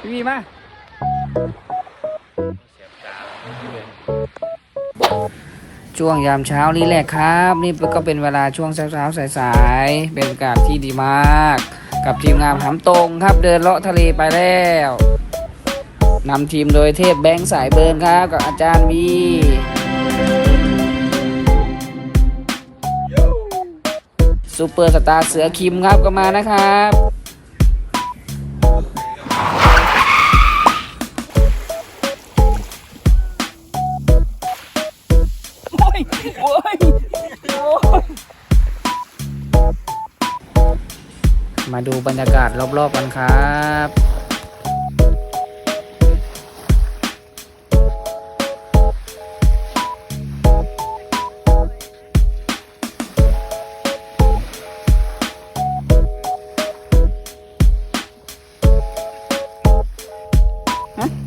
พี่วีมาช่วงยามเช้านี่แหละครับ นี่ก็เป็นเวลาช่วงเช้าๆสายๆเป็นบรรยากาศที่ดีมาก กับทีมงานทำตรงครับเดินเลาะทะเลไปแล้วนำทีมโดยเทพแบงค์สายเบิร์นครับ กับอาจารย์วีซูเปอร์สตาร์เสือคิมครับก็มานะครับ ยโอ้ยมาดูบรรยากาศรอบๆกันครับฮะ